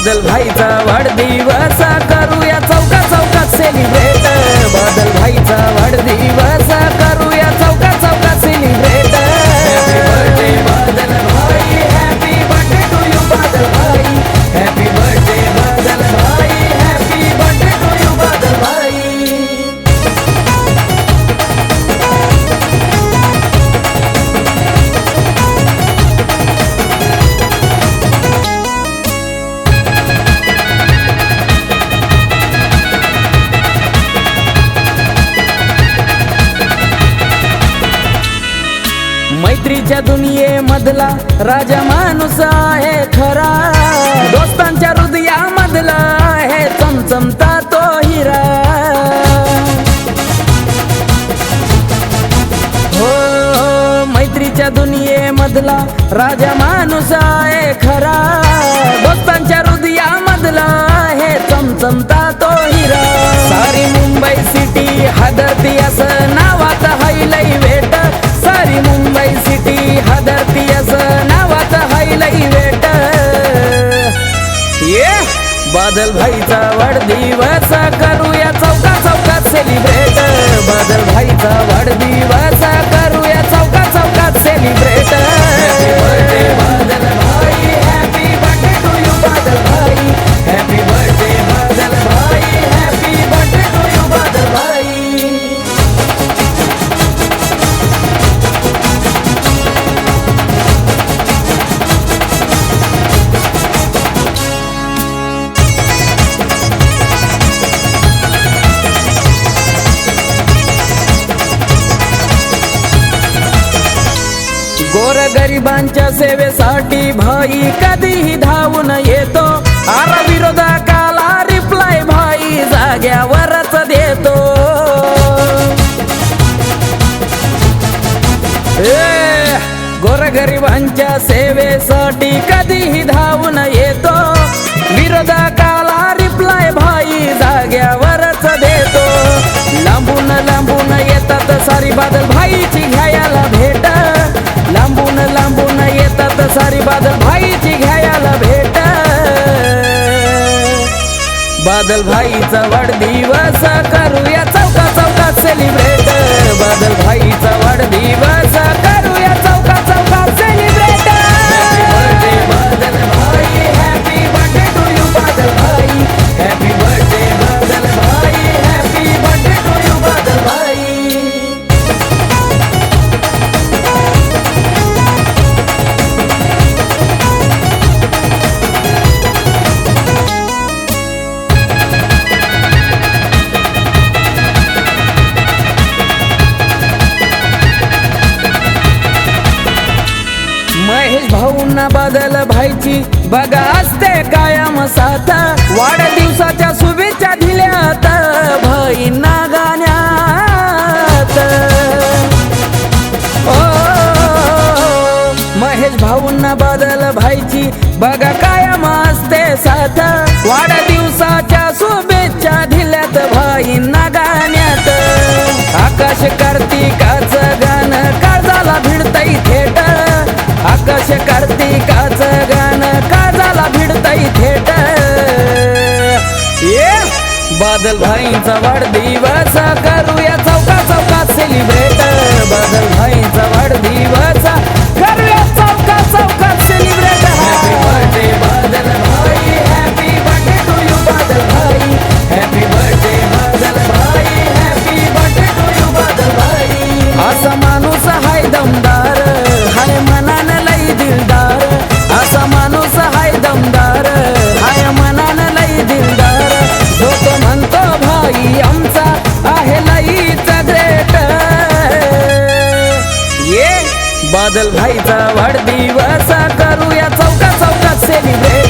बादल भाईचा वाढदिवस करूया चौका चौकात सेलिब्रेट मैत्रीच्या दुनियेमधला राजा माणूस आहे खरा. दोस्तांच्या हृदयामधला आहे चमचमता तो हिरा. हो, हो मैत्रीच्या दुनियेमधला राजा माणूस आहे खरा. दोस्तांच्या हृदयामधला आहे चमचमता तो हिरा. सारी मुंबई सिटी बादल भाईचा वाढदिवस करूया. गरिबांच्या सेवेसाठी भाई कधीही धावून येतो. आरा विरोधकाला रिप्लाय भाई जाग्यावरच देतो. गोरगरिबांच्या सेवेसाठी कधीही धावून येतो. विरोधकाला रिप्लाय भाई जाग्यावरच देतो. लांबून लांबून येतात सारी बादल भाईची बादल भाईचा वाढदिवस करूया चौका चौकात सेलिब्रेट बादल भाईचा वाढदिवस करू बदल बघा असते कायम साथ. वाढदिवसाच्या शुभेच्छा दिल्यात. भाईंना गाण्यात ओ महेश भाऊंना बदल भाईची बघा कायम असते साथ. वाढदिवसाच्या शुभेच्छा दिल्यात. भाईंना गाण्यात आकाश का बादल भाईचा वाढदिवस करूया चौका चौकात सेलिब्रेट बादल भाईचा वाढदिवस करूया चौका चौकात celebrate happy birthday Badal bhai. Happy birthday to you Badal bhai. Happy birthday Badal bhai. Happy birthday to you Badal bhai. असा माणूस हाय दमदार. बादल भाईचा वाढदिवस करूया चौका चौकात सेलिब्रेट.